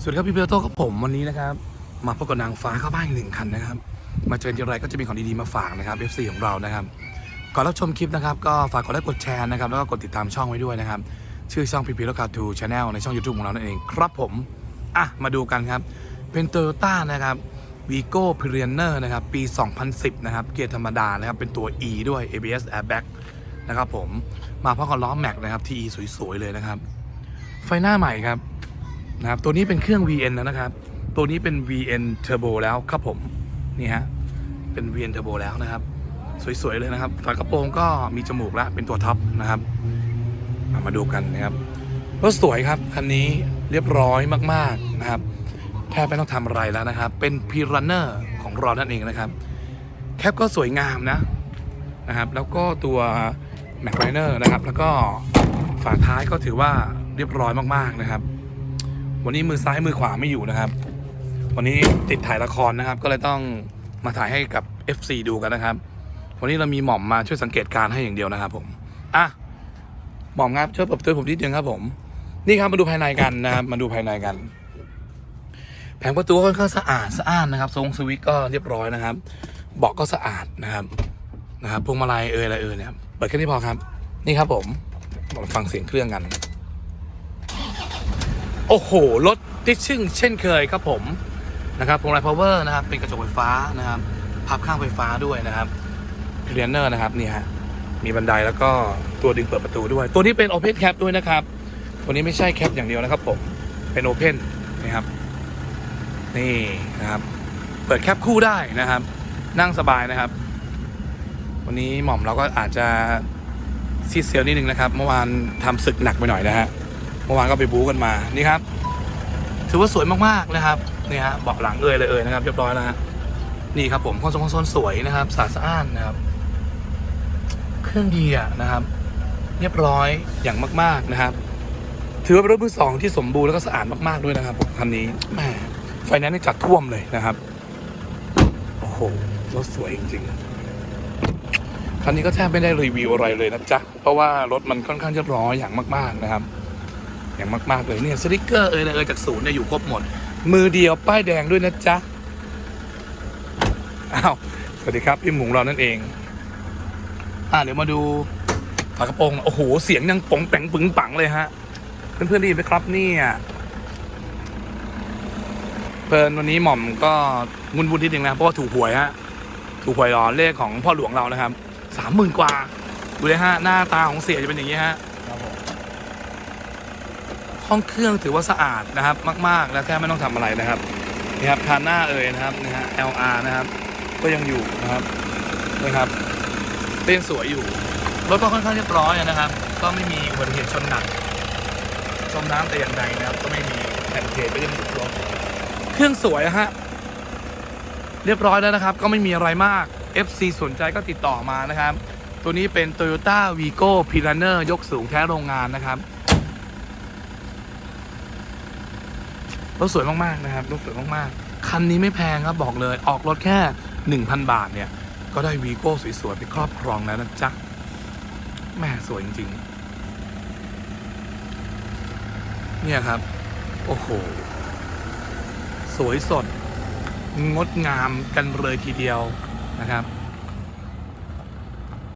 สวัสดีครับพี่เบลโต้กับผมวันนี้นะครับ มาพบกับนางฟ้าเข้าบ้านอีกหนึ่งคันนะครับ มาเจอทีไรก็จะมีของดีๆมาฝากนะครับ FC ของเรานะครับก่อนรับชมคลิปนะครับ ก็ฝากกดไลค์กดแชร์นะครับแล้วก็กดติดตามช่องไว้ด้วยนะครับ ชื่อช่องพีพีแล้วก็ทูชาแนลในช่อง YouTube ของเรานั่นเองครับผมอะมาดูกันครับ เป็นโตโยต้านะครับวีโก้พ r รียนเนอร์นะครับปี 2010 นะครับ เกียร์ธรรมดานะครับ เป็นตัว E ด้วย ABS airbag นะครับผมมาพร้อมกับล้อแม็กนะครับ TE สวยๆเลยนะครับ ไฟหน้าใหม่ครับ นะครับตัวนี้เป็นเครื่อง VN นะครับ ตัวนี้เป็น VN Turbo แล้วครับผมนี่ฮะเป็น VN Turbo แล้วนะครับ สวยๆเลยนะครับฝากระโปรงก็มีจมูกแล้วเป็นตัวท็อปนะครับมาดูกันนะครับรถสวยครับคันนี้เรียบร้อยมากๆนะครับแทบไม่ต้องทำอะไรแล้วนะครับ เป็น p r u n n e r ของเรานั่นเองนะครับ แคปก็สวยงามนะนะครับ แล้วก็ตัว m a c l i n e r นะครับ แล้วก็ฝาท้ายก็ถือว่าเรียบร้อยมากๆนะครับ วันนี้มือซ้ายมือขวาไม่อยู่นะครับ วันนี้ติดถ่ายละครนะครับ ก็เลยต้องมาถ่ายให้กับ FC ดูกันนะครับ วันนี้เรามีหม่อมมาช่วยสังเกตการให้อย่างเดียวนะครับ ผมอะหม่อมครับช่วยเปิดประตูผมนิดนึงครับ ผม นี่ครับมาดูภายในกันนะครับ มาดูภายในกัน แผงประตูค่อนข้างสะอาดสะอ้านนะครับ ทรงสวิตช์ก็เรียบร้อยนะครับเบาะก็สะอาดนะครับนะครับพวงมาลัยเอยอะไรเอยเนี่ยเปิดแค่นี้พอครับ นี่ครับผมมาฟังเสียงเครื่องกัน โอ้โห รถติดชึ่งเช่นเคยครับผมนะครับพวงมาลัยพาวเวอร์นะครับ เป็นกระจกไฟฟ้านะครับ พับข้างไฟฟ้าด้วยนะครับเรียนเนอร์นะครับนี่ฮะมีบันไดแล้วก็ตัวดึงเปิดประตูด้วย ตัวนี้เป็นโอเพนแคปด้วยนะครับ ตัวนี้ไม่ใช่แคปอย่างเดียวนะครับผม เป็นโอเพนนะครับ นี่นะครับ เปิดแคปคู่ได้นะครับ นั่งสบายนะครับ วันนี้หม่อมเราก็อาจจะซีดเซลนิดนึงนะครับ เมื่อวานทำศึกหนักไปหน่อยนะฮะ เมื่อวานก็ไปบู๊กันมานี่ครับ ถือว่าสวยมากๆนะครับนี่ฮะเบาะหลังเอ่ยเลยเอ่ยนะครับเรียบร้อยแล้วฮะนี่ครับผมคอนโซลคอนโซลสวยนะครับสะอาดนะครับ เครื่องดีอะนะครับ เรียบร้อยอย่างมาก ๆนะครับ ถือว่าเป็นรถมือสองที่สมบูรณ์แล้วก็สะอาดมากๆด้วยนะครับผมคันนี้แหมไฟแนนซ์นี่จัดท่วมเลยนะครับโอ้โหรถสวยจริงๆคันนี้ก็แทบไม่ได้รีวิวอะไรเลยนะจ๊ะเพราะว่ารถมันค่อนข้างจะร้อยอย่างมาก ๆนะครับ อย่างมากๆเลยเนี่ยสติกเกอร์เอยอะไรเอยจากศูนย์เนี่ยอยู่ครบหมด มือเดียวป้ายแดงด้วยนะจ๊ะอ้าวสวัสดีครับพี่หมูเรานั่นเอง อ่าเดี๋ยวมาดูฝากระโปรงโอ้โหเสียงยังป๋องแปงปึงปังเลยฮะเพื่อนๆได้ยินไหมครับเนี่ยเพลินวันนี้หม่อมก็งุนวุนนิดนึงนะเพราะว่าถูกหวยฮะถูกหวยรอเลขของพ่อหลวงเรานะครับสามหมื่นกว่าดูเลยฮะหน้าตาของเสียจะเป็นอย่างนี้ฮะ ห้องเครื่องถือว่าสะอาดนะครับ มาก ๆ และแทบไม่ต้องทำอะไรนะครับนี่ครับคานหน้าเอ่ยนะครับนี่ฮะ LR นะครับ ก็ยังอยู่นะครับนะครับก็ยังสวยอยู่รถก็ค่อนข้างเรียบร้อยนะครับ ก็ไม่มีอุบัติเหตุชนหนักจมน้ำแต่อย่างใดนะครับ ก็ไม่มีแผ่นเพจก็ยังอยู่ครบเครื่องสวยอะฮะเรียบร้อยแล้วนะครับ ก็ไม่มีอะไรมาก FC สนใจก็ติดต่อมานะครับ ตัวนี้เป็น Toyota Vigo p i r a n e r ยกสูงแท้โรงงานนะครับ รถสวยมากๆนะครับรถสวยมากๆ คันนี้ไม่แพงครับบอกเลยออกรถแค่ 1,000 บาทเนี่ย ก็ได้วีโก้สวยๆ ไปครอบครองแล้วนะจ๊ะแม่สวยจริงๆ เนี่ยครับ โอ้โห สวยสด งดงามกันเลยทีเดียวนะครับ